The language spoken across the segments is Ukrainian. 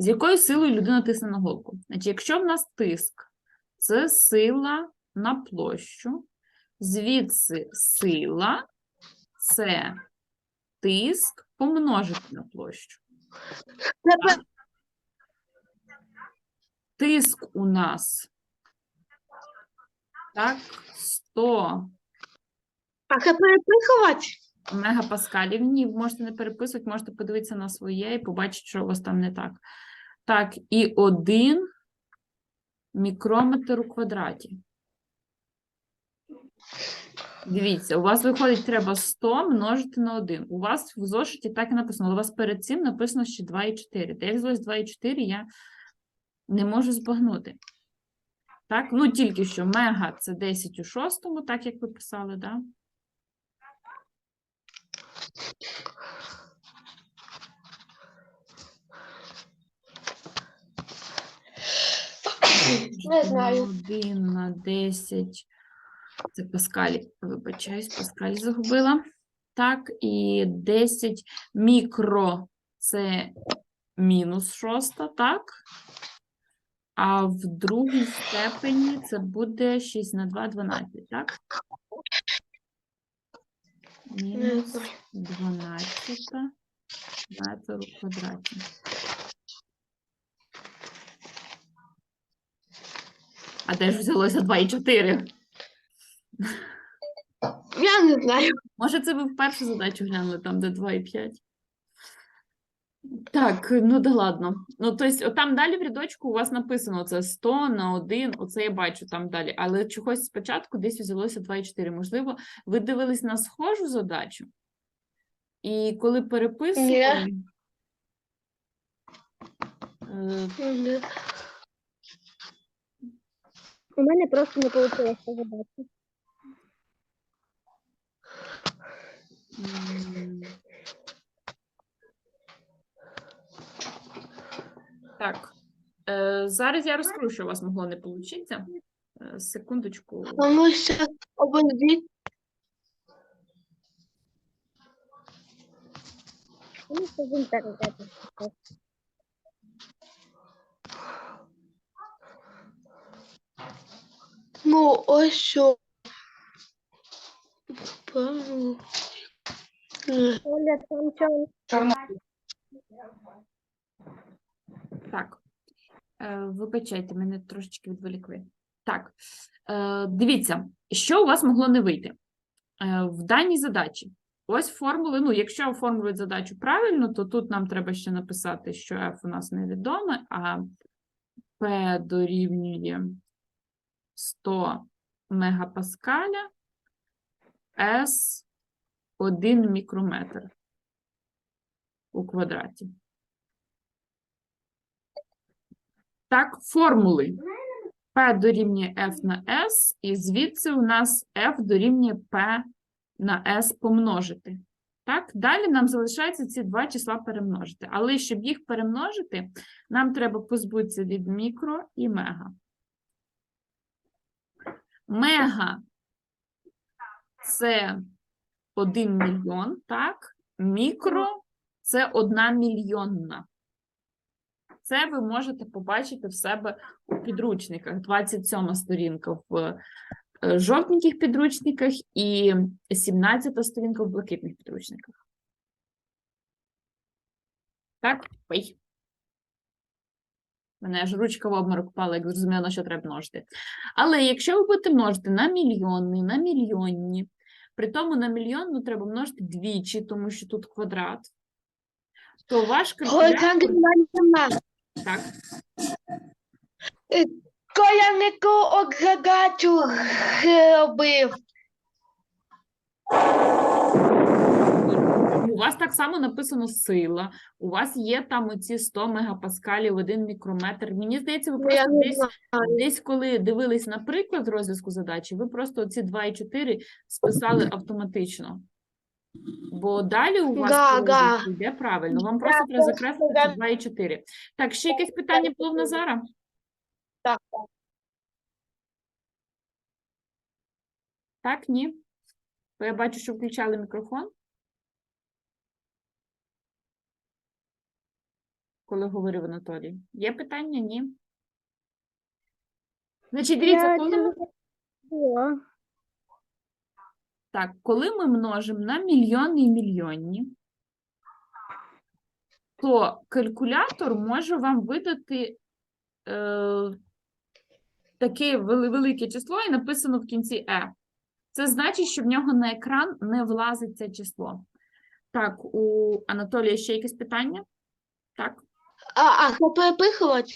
З якою силою людина тисне на голку? Значить, якщо в нас тиск, це сила на площу, звідси сила це тиск помножити на площу. Тиск у нас так, 100 А це перепихувати? Мегапаскалів. Ні, можете не переписувати, можете подивитися на своє і побачити, що у вас там не так. Так, і один мікрометр у квадраті. Дивіться, у вас виходить, треба 100 множити на 1. У вас в зошиті так і написано, але у вас перед цим написано ще 2,4. Де взялось 2,4, я не можу збагнути. Так, ну тільки що мега це 10 у шостому, так як ви писали? Да? Не знаю. 1 на 10. Це Паскалі, вибачаюсь, Паскалі загубила. Так, і 10 мікро це мінус шоста, так? А в другій степені це буде 6 на 2, 12, так? Мінус знаю. 12 метрів квадратів. А де ж взялося 2,4? Я не знаю. Може, це ви вперше задачу глянули, там, де 2,5? Так, ну да ладно. Ну, тобто, там далі в рядочку у вас написано це 100 на 1, оце я бачу там далі. Але чогось спочатку десь взялося 2,4. Можливо, ви дивились на схожу задачу? І коли переписували, е, Ні. У мене просто не вийшло задати. Так. Е, зараз я розкажу, що у вас могло не вийти. Секундочку. Тому що обидві. Тому що він передати. Ну, ось що. Оля, там чого? Так. Е, Вибачайте, мене трошечки відволікли. Так, е, дивіться, що у вас могло не вийти? Е, В даній задачі. Ось формули. Ну, якщо оформлюють задачу правильно, то тут нам треба ще написати, що F у нас невідоме, а P дорівнює 100 мегапаскаля, S 1 мікрометр у квадраті. Так, формули. P дорівнює F на S, і звідси у нас F дорівнює P на S помножити. Так, далі нам залишається ці два числа перемножити. Але щоб їх перемножити, нам треба позбутися від мікро і мега. Мега це 1 мільйон, так? Мікро це 1 мільйонна. Це ви можете побачити в себе у підручниках. 27 сторінка в е, жовтеньких підручниках і 17 сторінка в блакитних підручниках. Так, ой. Мене аж ручка в обморок впала, як зрозуміло, що треба множити. Але якщо ви будете множити на мільйонний, на мільйонні, при тому на мільйонну треба множити двічі, тому що тут квадрат, то ваш калькулятор... Так, колянику ограгачу робив. У вас так само написано сила, у вас є там оці 100 мегапаскалів, 1 мікрометр. Мені здається, ви Ну, просто десь, десь коли дивились на приклад розв'язку задачі, ви просто оці 2 і 4 списали автоматично. Бо далі у вас га. розв'язку йде правильно. Вам просто треба закреслити да. 2 і 4. Так, ще якесь питання було в Назара? Так. Так, ні? Бо я бачу, що включали мікрофон. коли говорив Анатолій? Є питання? Ні? Значить, дивіться, коли так, коли ми множимо на мільйони і мільйонні, то калькулятор може вам видати е, таке велике число і написано в кінці е. Це значить, що в нього на екран не влазить це число. Так, у Анатолія ще якесь питання? Так. А, а що перепихувати?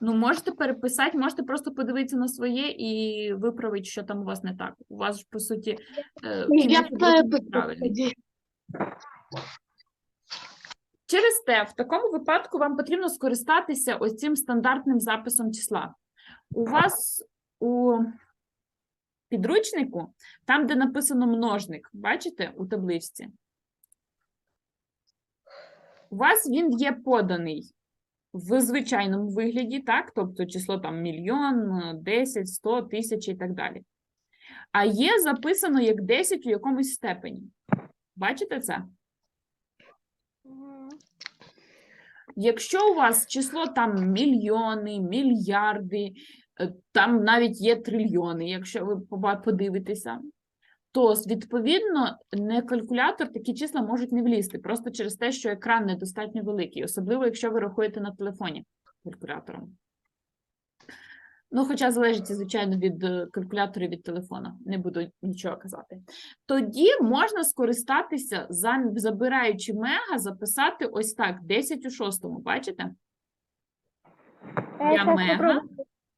Ну, можете переписати, можете просто подивитися на своє і виправити, що там у вас не так. У вас ж, по суті, е, Я кінець неправильний. тоді. Через те, в такому випадку вам потрібно скористатися ось цим стандартним записом числа. У вас у підручнику, там, де написано множник, бачите, у табличці, у вас він є поданий в звичайному вигляді, так? Тобто число там мільйон, 10, 100, тисячі і так далі. А є записано як 10 у якомусь степені. Бачите це? Якщо у вас число там мільйони, мільярди, е, там навіть є трильйони, якщо ви подивитеся, то відповідно не калькулятор такі числа можуть не влізти, просто через те, що екран недостатньо великий, особливо якщо ви рахуєте на телефоні калькулятором. Ну, хоча залежить, звичайно, від е, калькулятора і від телефона, не буду нічого казати. Тоді можна скористатися, забираючи мега, записати ось так: 10 у шостому, бачите? Я мега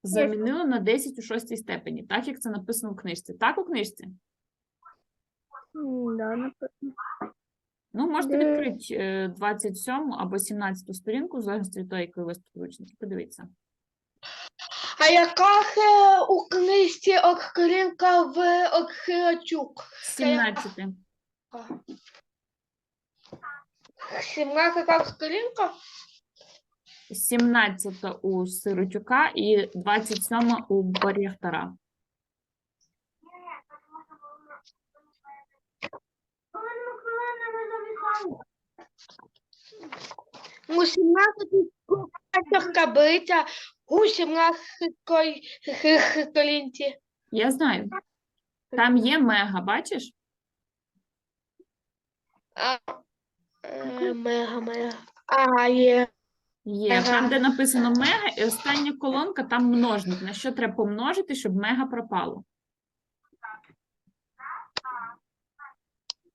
замінила на 10 у шостій степені, так як це написано в книжці. Так у книжці? Да, напевно. Ну, можете Де? відкрити е, 27 або 17 сторінку, в залежності від того, який у вас підручник. Подивіться. А яка е, у книжці Окринка в Окрачук? 17. 17 скринка? 17 у Сиротюка і 27 у Баряхтара. У 17 таблиця, у 17 сторінці. Я знаю. Там є мега, бачиш? А, е, Мега, мега. А, є. Є. Там, де написано мега, і остання колонка, там множник. На що треба помножити, щоб мега пропало?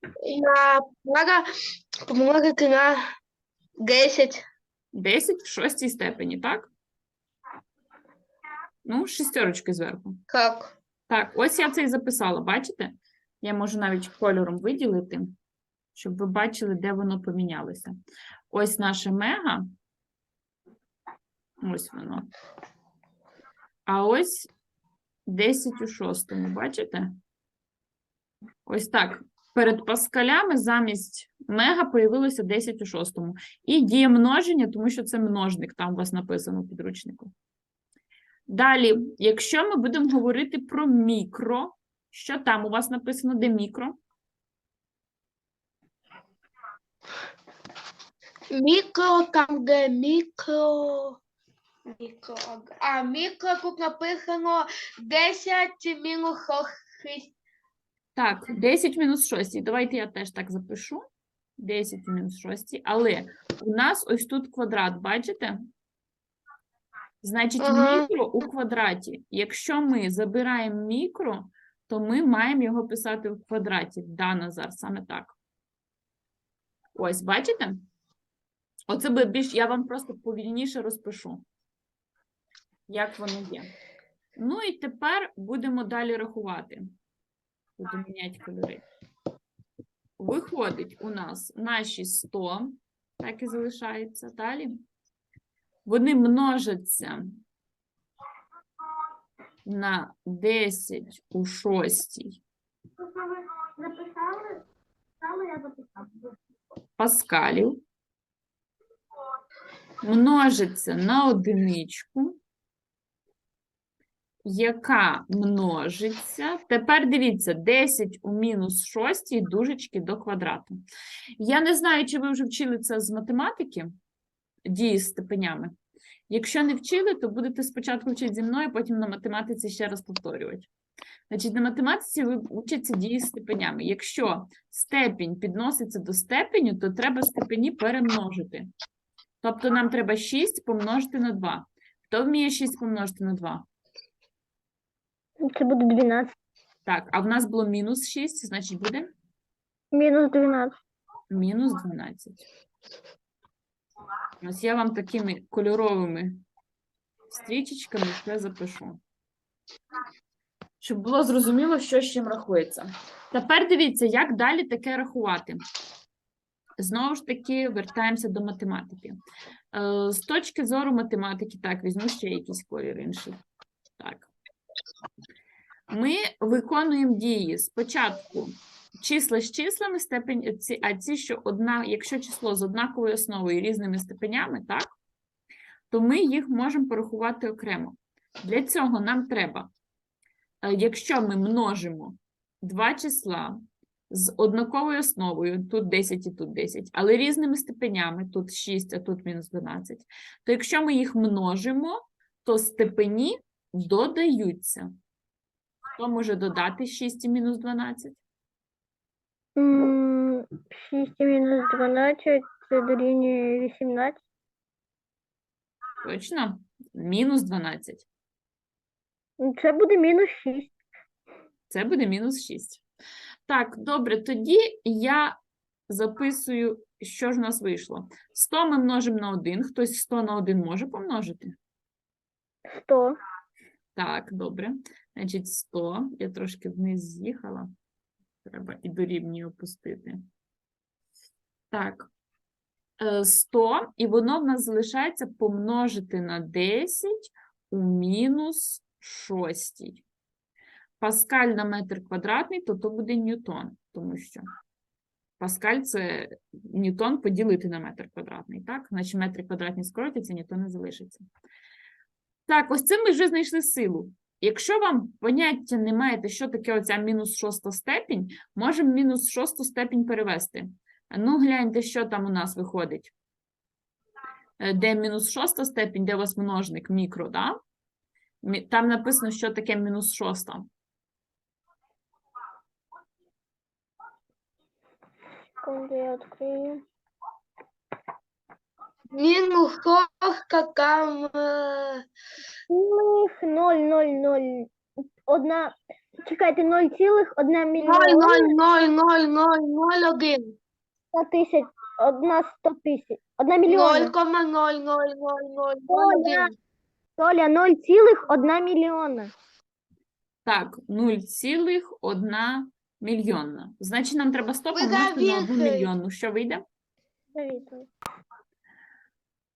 На помога, помножити на 10. 10 в шостій степені, так? Ну, шістерочки зверху. Как? Так, ось я це і записала, бачите? Я можу навіть кольором виділити, щоб ви бачили, де воно помінялося. Ось наше мега. Ось воно. А ось 10 у шостому, бачите? Ось так. Перед паскалями замість мега появилося 10 у шостому. І діє множення, тому що це множник, там у вас написано в підручнику. Далі, якщо ми будемо говорити про мікро, що там у вас написано, де мікро? Мікро, там, де мікро. Мікро. А мікро тут написано 10 мінус 6. Так, 10 мінус 6. Давайте я теж так запишу. 10 мінус 6. Але у нас ось тут квадрат, бачите? Значить, Ага. мікро у квадраті. Якщо ми забираємо мікро, то ми маємо його писати в квадраті. Да, Назар, саме так. Ось, бачите? Оце би більш, я вам просто повільніше розпишу, як воно є. Ну і тепер будемо далі рахувати. Буду міняти кольори. Виходить у нас наші 100, так і залишається далі. Вони множаться на 10 у шостій Написали? Саме я записав. паскалів. Множиться на одиничку, яка множиться. Тепер дивіться, 10 у мінус 6 дужечки до квадрату. Я не знаю, чи ви вже вчили це з математики. дії з степенями. Якщо не вчили, то будете спочатку вчити зі мною, потім на математиці ще раз повторювати. Значить, на математиці ви вчаться дії з степенями. Якщо степінь підноситься до степеню, то треба степені перемножити. Тобто нам треба 6 помножити на 2. Хто вміє 6 помножити на 2? Це буде 12. Так, а в нас було мінус 6, значить буде Мінус 12. мінус 12. Ось я вам такими кольоровими стрічечками все запишу. Щоб було зрозуміло, що з чим рахується. Тепер дивіться, як далі таке рахувати. Знову ж таки, вертаємося до математики. Е, З точки зору математики, так, візьму ще якийсь колір інший. Так. Ми виконуємо дії спочатку числа з числами, степень, ці, а ці, що одна, якщо число з однаковою основою і різними степенями, так, то ми їх можемо порахувати окремо. Для цього нам треба, е, якщо ми множимо два числа з однаковою основою, тут 10 і тут 10, але різними степенями, тут 6, а тут мінус 12, то якщо ми їх множимо, то степені додаються. Хто може додати 6 і мінус 12? 6 мінус 12 це дорівнює 18. Точно? Мінус 12. Ну, Це буде мінус 6. Це буде мінус 6. Так, добре, тоді я записую, що ж у нас вийшло. 100 ми множимо на 1. Хтось 100 на 1 може помножити? 100. Так, добре. Значить, 100. Я трошки вниз з'їхала. Треба і дорівнює опустити. Так. Е, 100, і воно в нас залишається помножити на 10 у мінус 6. Паскаль на метр квадратний, то то буде ньютон, тому що паскаль це ньютон поділити на метр квадратний, так? Значить метри квадратні скоротяться, ньютон не залишиться. Так, ось це ми вже знайшли силу. Якщо вам поняття не маєте, що таке оця мінус шоста степінь, можемо мінус шосту степінь перевести. Ну, гляньте, що там у нас виходить. Е, Де мінус шоста степінь, де у вас множник мікро, да? Там написано, що таке мінус шоста. Секунду, я відкрию. Там е, Цілих 0, 0, 0. Одна, чекайте, 0 цілих, одна 0, мільйона 0, 0, 0, 0, 0, 1. 100 тисяч, одна 100 тисяч, одна 0, мільйона. 0, 0, 0, 0, 0, Оля. 1. Толя, 0 цілих, одна мільйона. Так, 0,1 мільйонна. Значить, нам треба 100 Ви помножити на 1 завіхи. мільйонну. Що вийде? Завітую.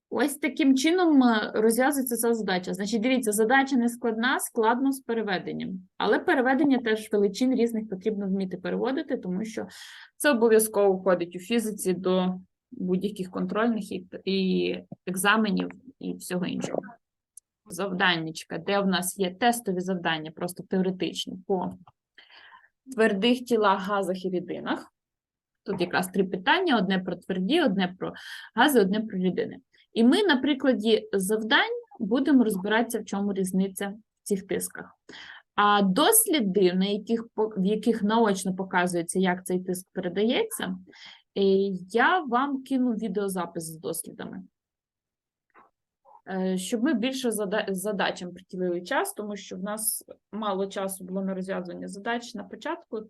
Ось таким чином е, розв'язується ця задача. Значить, дивіться, задача не складна, складно з переведенням. Але переведення теж величин різних потрібно вміти переводити, тому що це обов'язково входить у фізиці до будь-яких контрольних і, і екзаменів і всього іншого. Завданнячка, де в нас є тестові завдання, просто теоретичні, по твердих тілах, газах і рідинах. Тут якраз три питання: одне про тверді, одне про гази, одне про рідини. І ми на прикладі завдань будемо розбиратися, в чому різниця в цих тисках. А досліди, на яких, в яких наочно показується, як цей тиск передається, е, я вам кину відеозапис з дослідами. Е, Щоб ми більше задачам приділили час, тому що в нас мало часу було на розв'язування задач на початку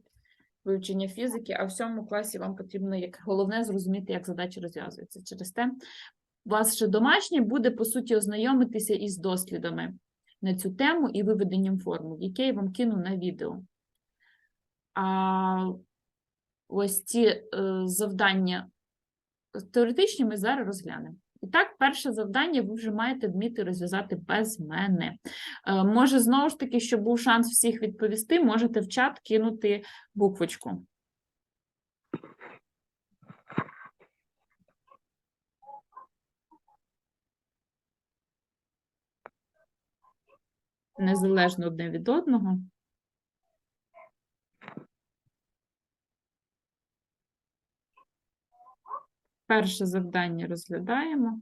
вивчення фізики, а в сьомому класі вам потрібно як головне зрозуміти, як задачі розв'язуються. Через те ще домашнє буде, по суті, ознайомитися із дослідами на цю тему і виведенням формул, яке я вам кину на відео. А ось ці е, завдання теоретичні ми зараз розглянемо. І так, перше завдання ви вже маєте вміти розв'язати без мене. Е, може, знову ж таки, щоб був шанс всіх відповісти, можете в чат кинути буквочку. незалежно одне від одного. Перше завдання розглядаємо.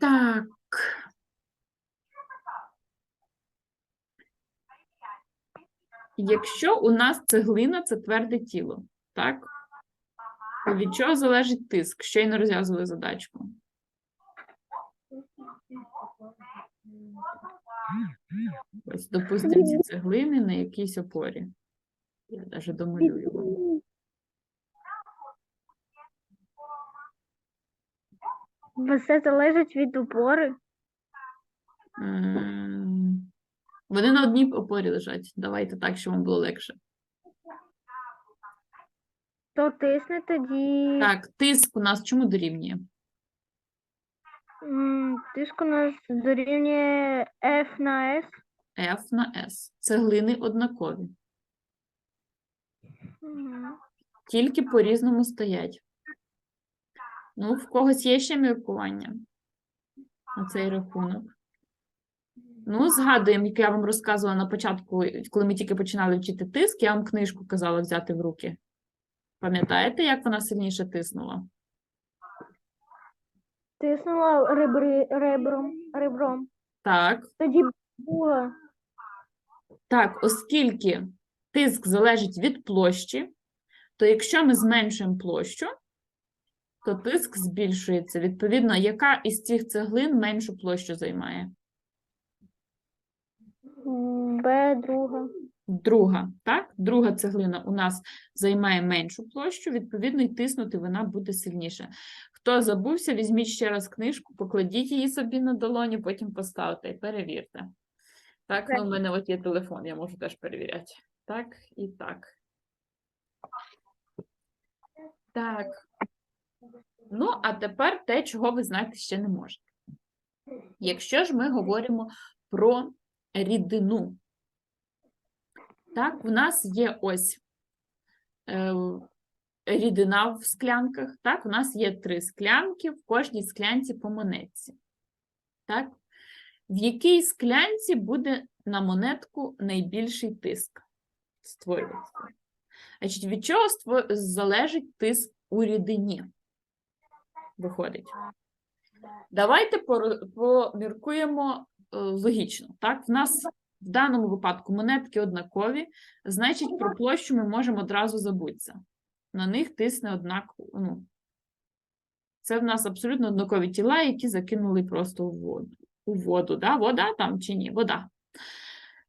Так. Якщо у нас цеглина це тверде тіло, так? Від чого залежить тиск? Ще й не розв'язували задачку. Ось, допустимо, ці цеглини на якійсь опорі. Я навіть домалюю вам. Все залежить від опори. Вони на одній опорі лежать. Давайте так, щоб вам було легше. То тисне тоді. Так, тиск у нас чому дорівнює? Тиск у нас дорівнює F на S. F на S. Цеглини однакові, Мгм. тільки по-різному стоять. Ну, в когось є ще міркування на цей рахунок. Ну, згадуємо, як я вам розказувала на початку, коли ми тільки починали вчити тиск, я вам книжку казала взяти в руки. Пам'ятаєте, як вона сильніше тиснула? Тиснула ребри, ребром, ребром. Так, Тоді була. Так, оскільки тиск залежить від площі, то якщо ми зменшуємо площу, то тиск збільшується. Відповідно, яка із цих цеглин меншу площу займає? Б друга. Друга, так? Друга цеглина у нас займає меншу площу, відповідно, і тиснути вона буде сильніше. Хто забувся, візьміть ще раз книжку, покладіть її собі на долоні, потім поставте і перевірте. Так, ну, в мене от є телефон, я можу теж перевіряти. Так і так. Так. Ну, а тепер те, чого ви знати ще не можете. Якщо ж ми говоримо про рідину, так, в нас є ось е, рідина в склянках. Так, у нас є три склянки, в кожній склянці по монетці. Так? В якій склянці буде на монетку найбільший тиск створюється? Значить, від чого залежить тиск у рідині? Виходить. Давайте поміркуємо е, логічно. Так, в нас в даному випадку монетки однакові, значить, про площу ми можемо одразу забутися. На них тисне однаково. Ну, це в нас абсолютно однакові тіла, які закинули просто у воду. У воду, да? Вода там чи ні? Вода.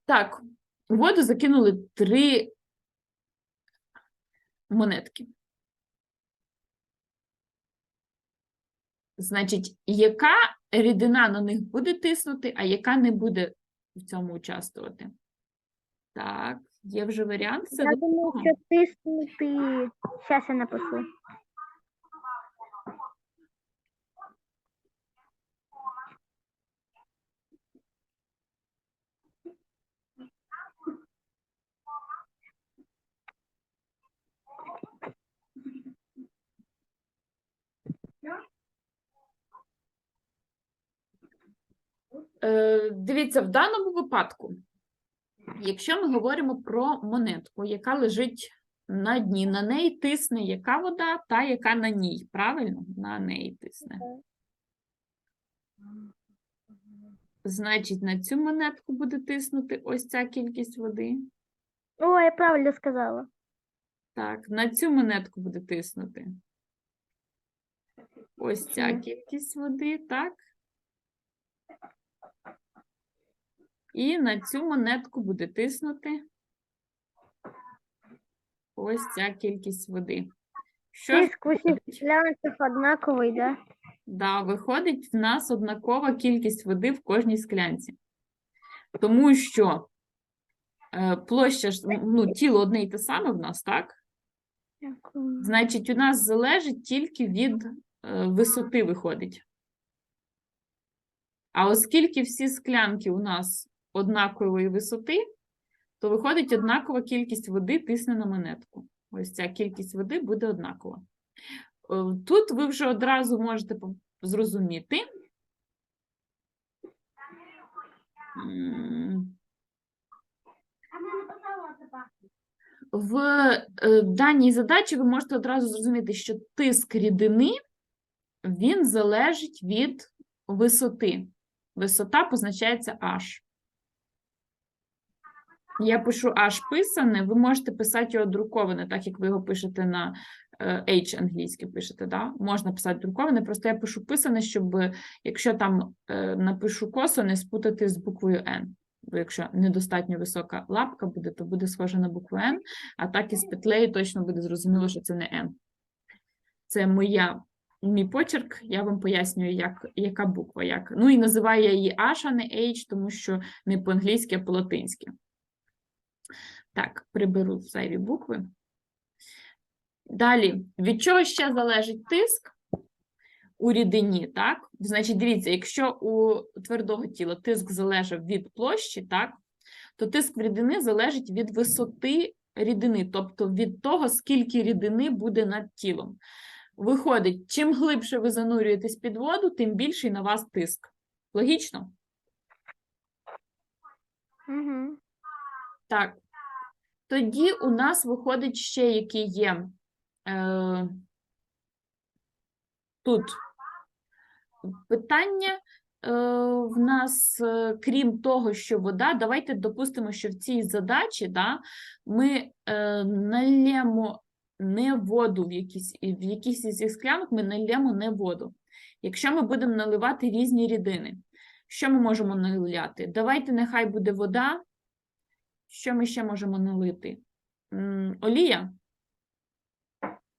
Так, у воду закинули три монетки. Значить, яка рідина на них буде тиснути, а яка не буде в цьому участвувати? Так, є вже варіант. Це Я думаю, що тиснути. Зараз я напишу. Е, Дивіться, в даному випадку, якщо ми говоримо про монетку, яка лежить на дні, на неї тисне яка вода, та яка на ній, правильно? На неї тисне. Значить, на цю монетку буде тиснути ось ця кількість води. О, я правильно сказала. Так, на цю монетку буде тиснути. Ось ця кількість води, так? І на цю монетку буде тиснути ось ця кількість води. Що усіх склянках однаковий, да? Да, виходить в нас однакова кількість води в кожній склянці. Тому що е, площа ну, тіло одне й те саме в нас, так? Дякую. Значить, у нас залежить тільки від е, висоти виходить. А оскільки всі склянки у нас однакової висоти, то виходить однакова кількість води тисне на монетку. Ось ця кількість води буде однакова. Е, Тут ви вже одразу можете зрозуміти. В е, даній задачі ви можете одразу зрозуміти, що тиск рідини він залежить від висоти. Висота позначається H. Я пишу H писане, ви можете писати його друковане, так як ви його пишете на е, H англійське пишете, да? Можна писати друковане, просто я пишу писане, щоб якщо там е, напишу косо, не спутати з буквою N. Бо якщо недостатньо висока лапка буде, то буде схоже на букву N, а так із петлею точно буде зрозуміло, що це не N. Це моя, мій почерк, я вам пояснюю, як, яка буква. Як. Ну і називаю я її H, а не H, тому що не по-англійськи, а по-латинськи. Так, приберу зайві букви. Далі, від чого ще залежить тиск у рідині, так? Значить, дивіться, якщо у твердого тіла тиск залежав від площі, так, то тиск в рідини залежить від висоти рідини, тобто від того, скільки рідини буде над тілом. Виходить, чим глибше ви занурюєтесь під воду, тим більший на вас тиск. Логічно? Угу. Так. Тоді у нас виходить ще які є е, тут питання. Е, в нас, е, крім того, що вода, давайте допустимо, що в цій задачі да, ми е, нальємо не воду в якісь, в якісь із цих склянок ми нальємо не воду. Якщо ми будемо наливати різні рідини, що ми можемо наливати? Давайте нехай буде вода. Що ми ще можемо налити? Олія.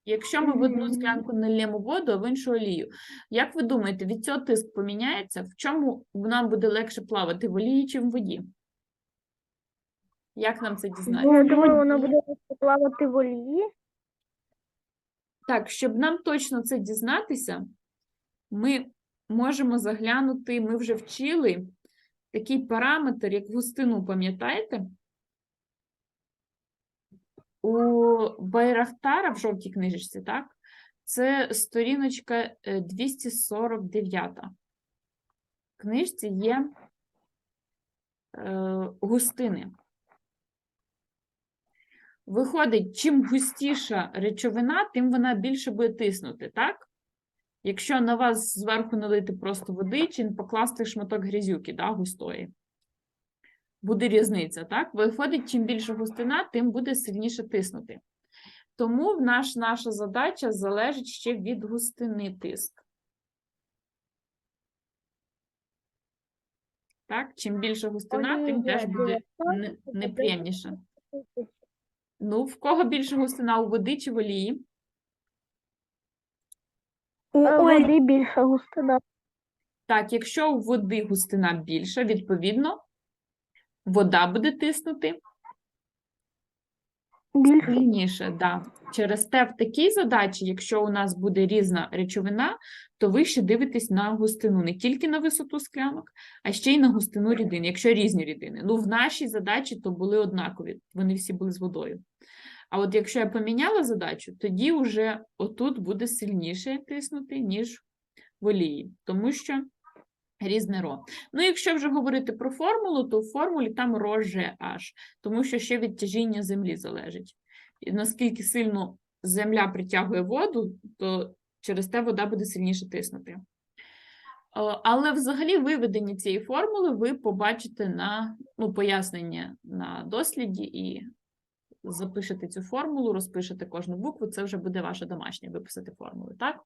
Якщо ми в одну склянку нальємо воду, а в іншу олію. Як ви думаєте, від цього тиск поміняється? В чому нам буде легше плавати в олії чи в воді? Як нам це дізнатися? Я думаю, воно буде плавати в олії. Так, щоб нам точно це дізнатися, ми можемо заглянути, ми вже вчили такий параметр, як густину, пам'ятаєте? У Байрахтара в жовтій книжечці, так? Це сторіночка е, 249. В книжці є е, густини. Виходить, чим густіша речовина, тим вона більше буде тиснути, так? Якщо на вас зверху налити просто води, чи покласти шматок грязюки, да, густої. Буде різниця, так? Виходить, чим більша густина, тим буде сильніше тиснути. Тому в наш, наша задача залежить ще від густини тиск. Так, чим більша густина, тим теж буде неприємніше. Ну, в кого більше густина у води чи в олії? У води більша густина. Так, якщо у води густина більша, відповідно, вода буде тиснути Більше. сильніше. Да. Через те в такій задачі, якщо у нас буде різна речовина, то ви ще дивитесь на густину, не тільки на висоту склянок, а ще й на густину рідин, якщо різні рідини. Ну, в нашій задачі то були однакові, вони всі були з водою. А от якщо я поміняла задачу, тоді вже отут буде сильніше тиснути, ніж в олії, тому що різне ро. Ну, якщо вже говорити про формулу, то в формулі там ро аж, тому що ще від тяжіння землі залежить. І наскільки сильно земля притягує воду, то через те вода буде сильніше тиснути. Е, Але взагалі виведення цієї формули ви побачите на ну, пояснення на досліді і запишете цю формулу, розпишете кожну букву, це вже буде ваше домашнє виписати формулу, так?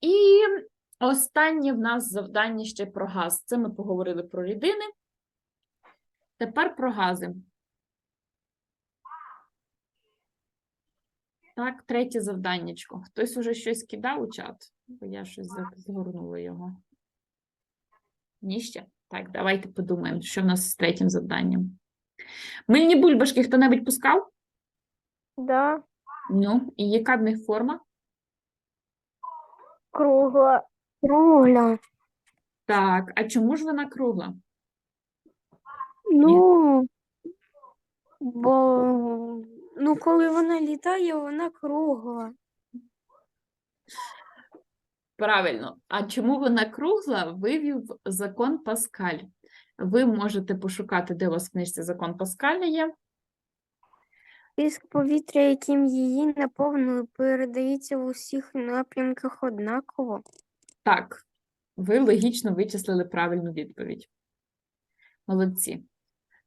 І останнє в нас завдання ще про газ. Це ми поговорили про рідини. Тепер про гази. Так, третє завданнячко. Хтось уже щось кидав у чат, бо я щось згорнула його. Ні ще? Так, давайте подумаємо, що в нас з третім завданням. Мильні бульбашки хто-небудь пускав? Да. Ну, і яка в них форма? Кругла. Кругла. Так, а чому ж вона кругла? Ну, бо ну, коли вона літає, вона кругла. Правильно. А чому вона кругла, вивів закон Паскаль. Ви можете пошукати, де у вас в книжці закон Паскаля є. Тиск повітря, яким її наповнили, передається в усіх напрямках однаково. Так, Ви логічно вичислили правильну відповідь. Молодці.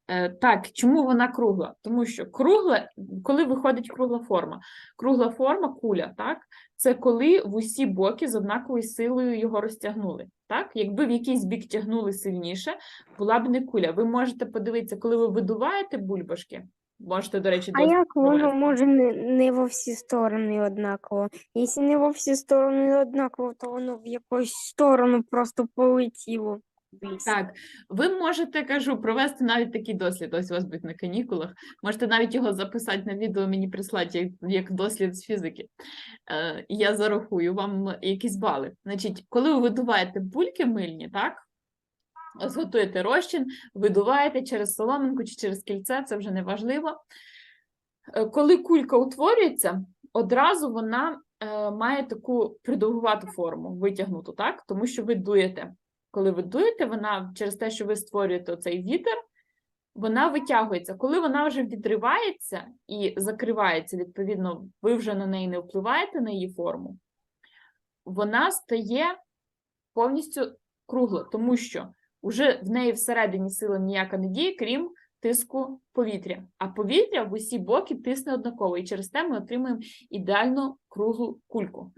Е, Так, чому вона кругла? Тому що кругла, коли виходить кругла форма? Кругла форма, куля, так? Це коли в усі боки з однаковою силою його розтягнули. Так? Якби в якийсь бік тягнули сильніше, була б не куля. Ви можете подивитися, коли ви видуваєте бульбашки, можете, до речі, А як воно може не, не во всі сторони однаково? Якщо не во всі сторони однаково, то воно в якусь сторону просто полетіло. Так, ви можете, кажу, провести навіть такий дослід. Ось у вас будуть на канікулах. Можете навіть його записати на відео, мені прислати як, як дослід з фізики. Е, я зарахую вам якісь бали. Значить, коли ви видуваєте бульки мильні, так? Ось готуєте розчин, видуваєте через соломинку чи через кільце, це вже не важливо. Е, Коли кулька утворюється, одразу вона е, має таку придовгувату форму, витягнуту, так? Тому що ви дуєте. Коли ви дуєте, вона через те, що ви створюєте оцей вітер, вона витягується. Коли вона вже відривається і закривається, відповідно, ви вже на неї не впливаєте на її форму, вона стає повністю кругла, тому що вже в неї всередині сила ніяка не діє, крім тиску повітря. А повітря в усі боки тисне однаково, і через те ми отримуємо ідеально круглу кульку.